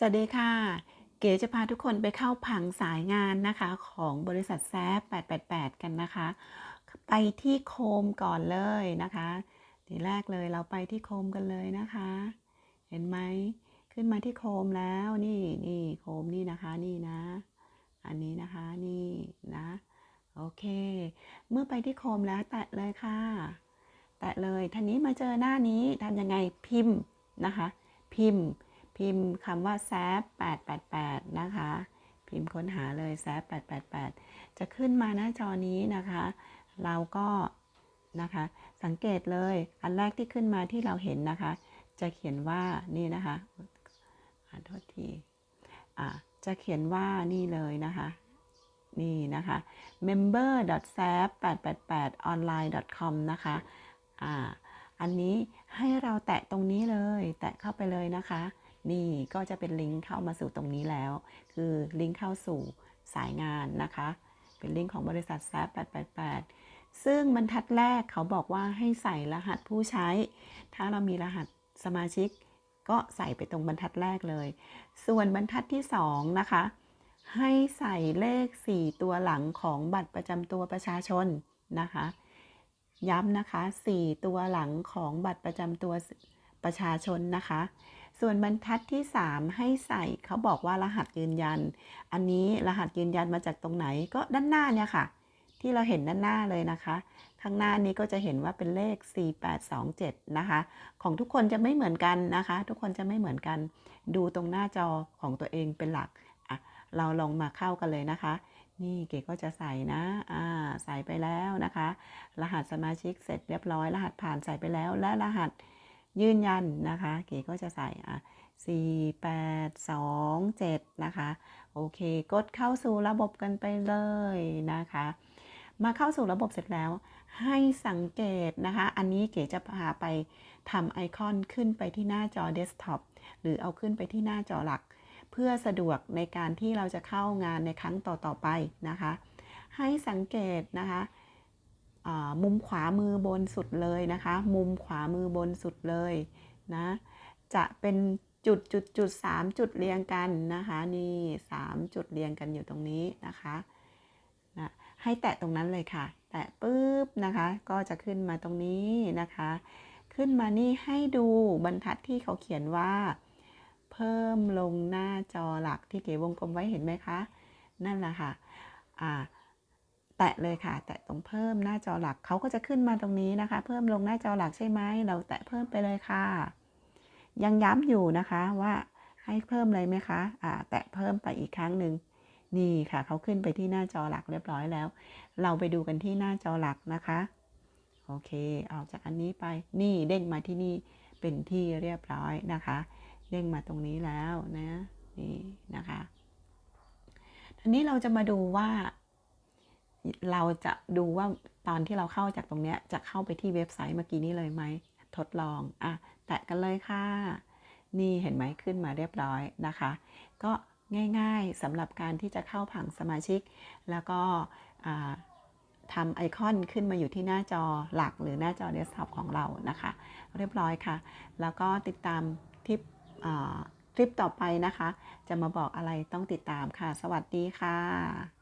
สวัสดีค่ะ เก๋จะพาทุกคนไปเข้าผังสายงานนะคะของบริษัทแซฟ888 กันนะคะ ไปที่โคมก่อนเลยนะคะทีแรกเลยเราไปที่โคมกันเลยนะคะ เห็นไหมขึ้นมาที่โคมแล้วนี่นี่โคมนี่นะคะนี่นะ อันนี้นะคะนี่นะโอเค เมื่อไปที่โคมแล้วแตะเลยค่ะ แตะเลยทีนี้มาเจอหน้านี้ทำยังไงพิมพ์นะคะ พิมพ์ พิมพ์คำว่าแซฟ888 นะคะ พิมพ์ค้นหาเลยแซฟ888 จะขึ้นมาหน้าจอนี้นะคะ เราก็นะคะ สังเกตเลย อันแรกที่ขึ้นมาที่เราเห็นนะคะ จะเขียนว่านี่นะคะขอโทษทีอ่าจะเขียนว่านี่เลยนะคะ นี่นะคะ member.sap888online.com นะคะอ่าอันนี้ให้เราแตะตรงนี้เลย แตะเข้าไปเลยนะคะ นี่ก็จะเป็นลิงก์เข้ามาสู่ตรงนี้แล้ว คือลิงก์เข้าสู่สายงานนะคะ เป็นลิงก์ของบริษัท SAP 888 ซึ่งบรรทัดแรกเขาบอกว่าให้ใส่รหัสผู้ใช้ ถ้าเรามีรหัสสมาชิก ก็ใส่ไปตรงบรรทัดแรกเลย ส่วนบรรทัดที่ 2 นะคะ ให้ใส่เลข 4 ตัวหลังของบัตรประจำตัวประชาชนนะคะ ย้ำนะคะ 4 ตัวหลังของบัตรประจำตัว ประชาชนนะคะ ส่วนบรรทัดที่ 3 ให้ใส่เขาบอกว่ารหัสยืนยัน อันนี้รหัสยืนยันมาจากตรงไหนก็ด้านหน้าเนี่ยค่ะ ที่เราเห็นด้านหน้าเลยนะคะ ข้างหน้านี้ก็จะเห็นว่าเป็นเลข 4827 นะคะ ของทุกคนจะไม่เหมือนกันนะคะ ทุกคนจะไม่เหมือนกัน ดูตรงหน้าจอของตัวเองเป็นหลักอะเราลองมาเข้ากันเลยนะคะนี่เก๋ก็จะใส่นะ อ่า ใส่ไปแล้วนะคะ รหัสสมาชิกเสร็จเรียบร้อย รหัสผ่านใส่ไปแล้ว และรหัส ยืนยันนะคะ เก๋ก็จะใส่อะ4 8 2 7 นะคะ โอเค กดเข้าสู่ระบบกันไปเลยนะคะ มาเข้าสู่ระบบเสร็จแล้ว ให้สังเกตนะคะ อันนี้เก๋จะพาไปทำไอคอนขึ้นไปที่หน้าจอเดสก์ท็อปหรือเอาขึ้นไปที่หน้าจอหลัก เพื่อสะดวกในการที่เราจะเข้างานในครั้งต่อ ๆ ไปนะคะ ให้สังเกตนะคะ มุมขวามือบนสุดเลยนะคะ มุมขวามือบนสุดเลยนะจะเป็นจุดจุดจุดสามจุดเรียงกันนะคะนี่สามจุดเรียงกันอยู่ตรงนี้นะคะนะให้แตะตรงนั้นเลยค่ะ แตะปุ๊บนะคะก็จะขึ้นมาตรงนี้นะคะ ขึ้นมานี่ให้ดูบรรทัดที่เขาเขียนว่า เพิ่มลงหน้าจอหลักที่เก๋วงกลมไว้เห็นไหมคะ นั่นแหละค่ะอ่า แตะเลยค่ะ แตะตรงเพิ่มหน้าจอหลักเขาก็จะขึ้นมาตรงนี้นะคะ เพิ่มลงหน้าจอหลักใช่ไหมเราแตะเพิ่มไปเลยค่ะ ยังย้ำอยู่นะคะว่าให้เพิ่มเลยไหมคะอ่าแตะเพิ่มไปอีกครั้งหนึ่งนี่ค่ะเขาขึ้นไปที่หน้าจอหลักเรียบร้อยแล้ว เราไปดูกันที่หน้าจอหลักนะคะ โอเคออกจากอันนี้ไปนี่เด้งมาที่นี่เป็นที่เรียบร้อยนะคะ เด้งมาตรงนี้แล้วนะนี่นะคะทีนี้เราจะมาดูว่า เราจะดูว่าตอนที่เราเข้าจากตรงเนี้ยจะเข้าไปที่เว็บไซต์เมื่อกี้นี้เลยไหม ทดลองอะแตะกันเลยค่ะ นี่เห็นไหมขึ้นมาเรียบร้อยนะคะ ก็ง่ายๆสำหรับการที่จะเข้าผังสมาชิก แล้วก็ทำไอคอนขึ้นมาอยู่ที่หน้าจอหลักหรือหน้าจอเดสก์ท็อปของเรานะคะ เรียบร้อยค่ะ แล้วก็ติดตามทิปคลิปต่อไปนะคะ จะมาบอกอะไรต้องติดตามค่ะ สวัสดีค่ะ